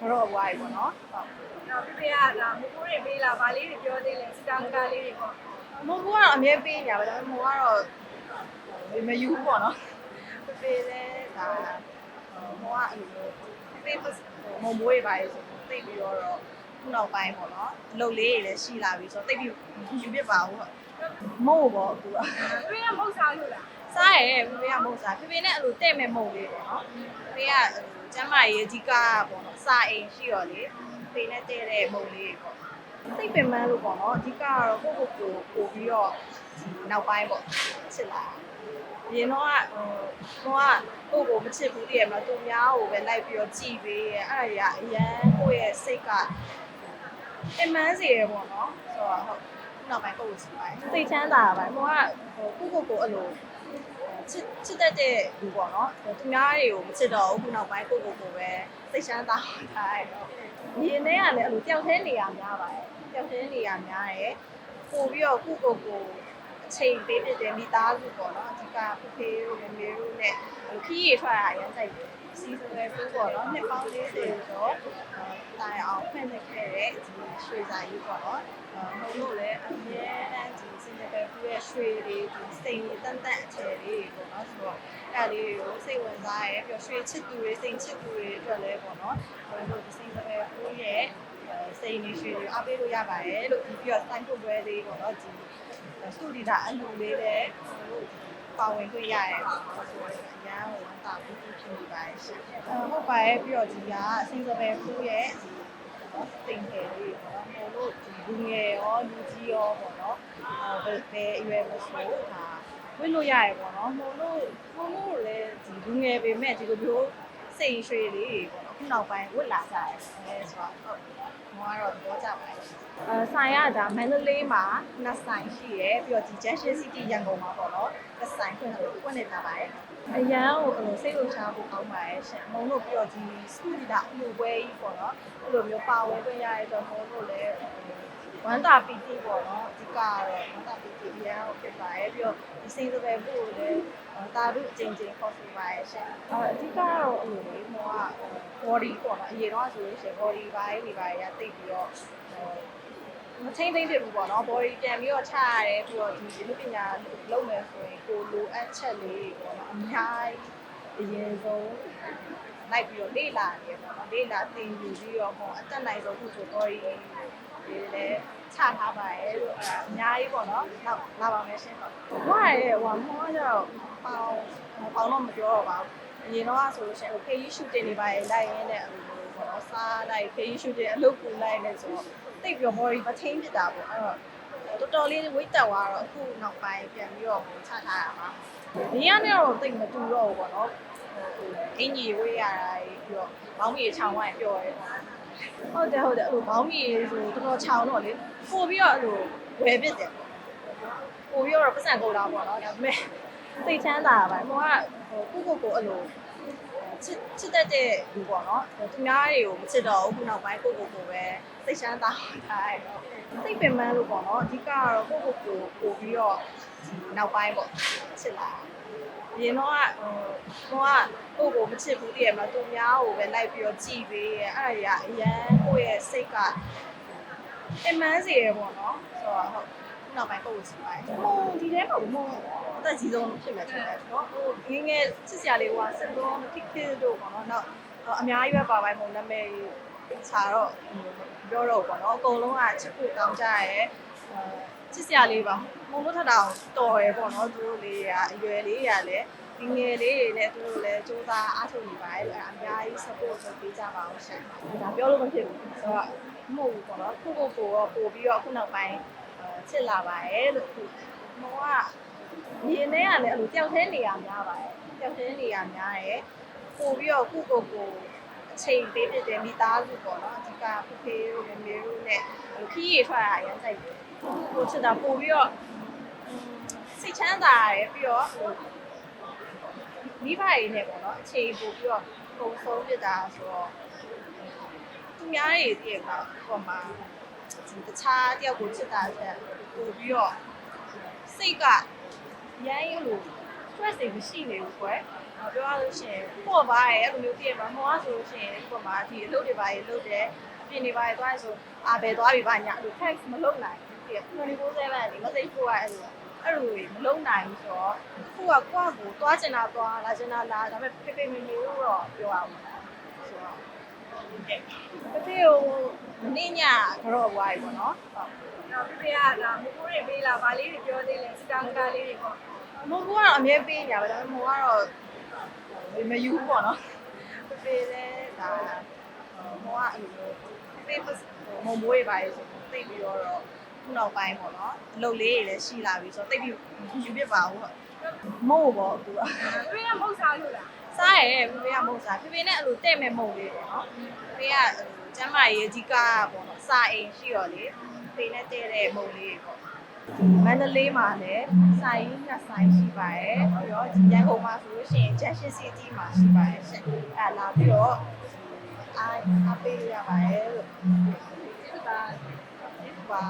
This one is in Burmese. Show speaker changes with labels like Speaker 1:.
Speaker 1: ပြီပေါ့နော်ဟုတ်
Speaker 2: တော့ပြပြရတာမကိုးတွေပေးလာဗာလေးတွေပြောသေးလဲစတောင်းကားလေးတွေပေါ့
Speaker 1: မဟုတ်ဘူးကတော့အမြဲပေးညာပဲဒါပေမဲ့မိုးကတော့မယူဘူးပေါ့နော်ပေးလဲဒါမိုးကအဲ့လိုပေးပမမိုးရပါလေဆိုသိပြီးတော့ခုနောက်ပိုင်းပေါ့နော်အလုပ်လေးတွေလည်းရှိလာပြီဆိုတော့သိပြီးယူပြပါဘူးမို့ပေါ့သူက
Speaker 2: ပြပြမဟုတ်စားလို့လား
Speaker 1: စားရဲဖေဖေကမဟုတ်စားဖေဖေနဲ့အဲ့လိုတဲ့မဲ့မဟုတ်လေးပေါ့နော်ဖေဖေကကျမ်းမာရေးအဓိကပေါ့နော် စာအိမ်ရှိတော့လေဖေနဲ့တဲ့တဲ့မုံလေးပေါ့စိတ်ပင်ပန်းလို့ပေါ့နော်အဓိကကတော့ကိုယ့်ကိုယ်ကိုပို့ပြီးတော့ဒီနောက်ပိုင်းပေါ့ချစ်လာရင်တော့ဟိုကိုကကိုယ့်ကိုမချစ်ဘူးတည်းရမလားသူများကိုပဲလိုက်ပြီးတော့ကြည်ပေးရဲအဲ့ဒါကြီးကအရန်ကိုယ့်ရဲ့စိတ်ကပင်ပန်းစေရပေါ့နော်ဆိုတော့ဟုတ်နောက်ပိုင်းကိုယ့်ကိုချစ်ပါတယ်စိတ်ချမ်းသာပါဟိုကဟိုကိုယ့်ကိုယ်ကိုအဲ့လို ချစ်ချစ်တတ်တဲ့လူပေါ့နော်ဟိုသူများတွေကိုမချစ်တော့ဘူးခုနောက်ပိုင်းကိုကိုကိုပဲစိတ်ချမ်းသာထားတယ်တော့မြင်နေရလဲအဲ့လိုတယောက်တည်းနေရများပါတယ်တယောက်တည်းနေရများတယ်ပို့ပြီးတော့ကိုကိုကို အချိန်ပေးပြတဲ့မိသားစုပေါ့နော်အဓိကဖေဖေတို့မေမေတို့နဲ့ဟိုခီးရထွက်ရရမ်းစိုက်တယ်စီစဉ်ပဲပို့ပေါ့နော်နှစ်ပေါင်း40ဆိုတော့တိုင်အောင်ဖွင့်နေခဲ့တဲ့ဒီရွှေစာကြီးပေါ့နော်ဟိုလို့လည်းအများတန်းဒီစင်တဲ့ပြည့်ရဲ့ရွှေတွေဒီစိန်တန်တန်အထည်လေးပေါ့နော်ဆိုတော့အဲ့လေးတွေကိုစိတ်ဝင်စားရဲပြီးတော့ရွှေချစ်သူတွေစိန်ချစ်သူတွေအတွက်လည်းပေါ့နော်ဟိုလိုဒီစင်တဲ့ပြည့်ရဲ့ စိန်နေရွှေတွေအားပေးလို့ရပါတယ်လို့ပြီးတော့စိုင်းပုတ်ပွဲလေးပေါ့နော်ဒီစတူဒီတာအလူလေးလည်းပါဝင်ခွင့်ရရဲဆိုတော့အရန်ဟိုဝန်တာပြီးဖြစ်နေပါတယ်ရှင်အဲဟုတ်ပါရဲ့ပြီးတော့ဒီကစင်စပယ်ဖူးရဲ့ဒီနော်စိန်တယ်လေးပေါ့နော်ဟိုလို့ဒီလူငယ်ရောလူကြီးရောပေါ့နော်အဲဘယ်အရွယ်မဆိုဟာဝင့်လို့ရရပေါ့နော်ဟိုလို့ဟိုလို့လည်းဒီလူငယ်ပေမဲ့ဒီလိုမျိုး စိန်ရွှေလေးပေါ့နော်ခုနောက်ပိုင်းဝတ်လာကြတယ်အဲဆိုတော့ဟုတ်မောကတော့သဘောကျပါတယ်အဲဆိုင်ရဒါမန္တလေးမှာနှစ်ဆိုင်ရှိရယ်ပြီးတော့ဒီ Junction City ရန်ကုန်မှာပေါ့နော်တစ်ဆိုင်ဖွင့်လို့ဖွင့်နေတာပါတယ်အရန်ကိုအဲ့လိုစိတ်လှုပ်ရှားဖို့ကောင်းပါတယ်ရှင်အမုံတို့ပြီးတော့ဒီ studio အမှုပွဲကြီးပေါ့နော်အဲ့လိုမျိုးပါဝင်ခွင့်ရတဲ့အတွက်မုံတို့လည်း ဝမ်းသာပီတိပေါ့နော်အဓိကတော့ဝမ်းသာပီတိအရန်ကိုဖြစ်ပါရဲ့ပြီးတော့ဒီစိတ်စပယ်ဖို့လည်းတာတို့အချိန်ချင်းခေါ်ဆိုပါရဲ့ရှင်အဓိကတော့အဲ့လိုလေမောက body ပေါ့နော်အရင်တော့ဆိုလို့ရှိရင် body ပိုင်းတွေပါရတိတ်ပြီးတော့မထိမ့်သိမ့်ဖြစ်ဘူးပေါ့နော် body ပြန်ပြီးတော့ချရတယ်ပြီးတော့ဒီလူပညာလုပ်မယ်ဆိုရင်ကိုလိုအပ်ချက်လေးပေါ့နော်အများကြီးအရင်ဆုံး လိုက်ပြီးတော့လေ့လာနေပေါ့နော်လေ့လာသင်ယူပြီးတော့ဟောအတက်နိုင်ဆုံးခုဆို body တွေလည်းချထားပါရဲ့လို့အဲအများကြီးပေါ့နော်နောက်လာပါမယ်ရှင်းပါဟိုရဲ့ဟိုမောကျတော့ပေါင်ပေါင်တော့မပြောတော့ပါဘူးအရင်တော့ဆိုလို့ရှိရင် page shooting တွေပါလိုက်ရင်းနဲ့အလိုမျိုးပေါ့နော်စားလိုက် page shooting အလုပ်ကူလိုက်နေဆိုတော့တိတ်ပြီးတော့ body မထိန်ဖြစ်တာပေါ့အဲ့တော့တော်တော်လေးဝိတ်တက်သွားတော့အခုနောက်ပိုင်းပြန်ပြီးတော့ချထားတာပါဒီကနေ့တော့တိတ်မတူတော့ဘူးပေါ့နော်ဟို အင်ကြီးဝေးရတာပြီးတော့မောင်းမီချောင်းဝိုင်းပြောရဲဟုတ်တယ်ဟုတ်တယ်အဲ့လိုမောင်းမီဆိုတော်တော်ချောင်းတော့လေပို့ပြီးတော့အဲ့လိုဝယ်ဖြစ်တယ်ပို့ပြီးတော့ပတ်စံကုန်တာပေါ့နော်ဒါပေမဲ့စိတ်ချမ်းသာပါဟိုကဟိုကိုကိုကိုအဲ့လိုချစ်ချစ်တတ်တဲ့လူပေါ့နော်သူများတွေကိုမချစ်တော့ဘူးခုနောက်ပိုင်းကိုကိုကိုပဲစိတ်ချမ်းသာထားတယ်တော့စိတ်ပင်ပန်းလို့ပေါ့နော်အဓိကကတော့ကိုကိုကိုပို့ပြီးတော့နောက်ပိုင်းပေါ့ချစ်လာ ရင်တော့ဟိုဟိုကကိုကိုမချစ်ဘူးတည်းရမလားသူများကိုပဲလိုက်ပြီးတော့ကြည်ပေးရဲအဲ့ဒါကြီးကအရန်ကိုယ့်ရဲ့စိတ်ကပင်ပန်းစေရပေါ့နော်ဆိုတော့ဟုတ်နောက်ပိုင်းကိုကိုချစ်ပါတယ်ဟိုဒီထဲမှာဘုံအသက်ကြီးဆုံးဖြစ်မယ်ထင်တယ်နော်ဟိုငငယ်ချစ်စရာလေးကစက်တော့မဖြစ်ဖြစ်တို့ပေါ့နော်နောက်အများကြီးပဲပါပိုင်းပုံနာမည်ခြာတော့ပြောတော့ပေါ့နော်အကုန်လုံးကချစ်ဖို့ကောင်းကြရဲ ချစ်စရာလေးပါမုံလို့ထတာတော်ရယ်ပေါ့နော်သူတို့လေးကအရွယ်လေးရလည်းဒီငယ်လေးတွေနဲ့သူတို့လည်းစူးစမ်းအားထုတ်နေပါတယ်အဲ့အများကြီး support လုပ်ပေးကြပါအောင်ရှင်ဒါပြောလို့မဖြစ်ဘူးဆိုတော့မဟုတ်ဘူးပေါ့နော်ခုကိုကိုရောပို့ပြီးတော့အခုနောက်ပိုင်းချစ်လာပါတယ်လို့ခုမောကမြင်နေရလဲအဲ့လိုတယောက်တည်းနေရများပါတယ်တယောက်တည်းနေရများတယ်ပို့ပြီးတော့ခုကိုကိုအ ချိန်ပေးပြတဲ့မိသားစုပေါ့နော်အဓိကဖေဖေတို့မေမေတို့နဲ့ခီးရထွက်ရအရင်စိုက်တယ်ကိုချစ်တာပို့ပြီးတော့စိတ်ချမ်းသာရယ်ပြီးတော့ဟိုမိဘတွေနဲ့ပေါ့နော်အခြေပို့ပြီးတော့ပုံဆုံးပြတာဆိုတော့သူများတွေတည်းမှာဟိုမှာဒီတခြားတယောက်ကိုချစ်တာဆက်ပို့ပြီးတော့စိတ်ကရမ်းရလို့ stress တွေမရှိနေဘူးကွယ်အော် ပြောရလို့ရှိရင်ပေါ့ပါရဲ့အဲ့လိုမျိုးပြည့်မှာဟောဆိုလို့ရှိရင်ဒီပေါ်မှာဒီအလုပ်တွေပါရေလုပ်တယ်အပြင်တွေပါရေသွားရဆိုအာဘယ်သွားပြီပါညာလို့ text မလုပ်နိုင်ဘူးပြည့်24/7ဒီ message ပို့ရအဲ့လိုအဲ့လိုမလုပ်နိုင်ဘူးဆိုတော့ခုကကိုယ့်ကိုသွားချင်တာသွားလာချင်တာလာဒါပေမဲ့ဖေဖေမေမေလို့တော့ပြောရအောင်ဆိုတော့ဖေဖေကိုမင်းညကတော့ဘွားကြီးပေါ့နော်ဟုတ်
Speaker 2: တော့ပြပြကဒါမကိုတွေပေးလာဗာလေးတွေပြောသေးလဲစတောင်းကားလေးတွေပေါ့
Speaker 1: မဟုတ်ဘူးကတော့အမြဲပေးညာပဲဒါပေမဲ့မိုးကတော့ မယူဘူးပေါ့နော်ပေးလဲဒါမိုးကအဲ့လိုပေးပမမိုးရေးပါလေဆိုတိတ်ပြီးတော့ခုနောက်ပိုင်းပေါ့နော်အလုပ်လေးတွေလည်းရှိလာပြီဆိုတော့တိတ်ပြီးယူပြပါဘူးဟုတ်မို့ပေါ့သူက
Speaker 2: ပြပြကမဟုတ်စားလို့လား
Speaker 1: စားရဲဖေဖေကမဟုတ်စားဖေဖေနဲ့အဲ့လိုတဲ့မဲ့မုံလေးပေါ့နော်ဖေကကျမ်းမာရေးအဓိကပေါ့နော်စာအိမ်ရှိရောလေဖေနဲ့တဲ့တဲ့မုံလေးပေါ့ မန္တလေးမှာလည်းဆိုင်နှစ်ဆိုင်ရှိပါတယ်ပြီးတော့ရန်ကုန်မှာဆိုလို့ရှိရင် Junction City မှာရှိပါတယ်ရှင်အဲလာပြီးတော့အားအားပေးရပါတယ်လို့ကျေးဇူးပါကျေးဇူးပါ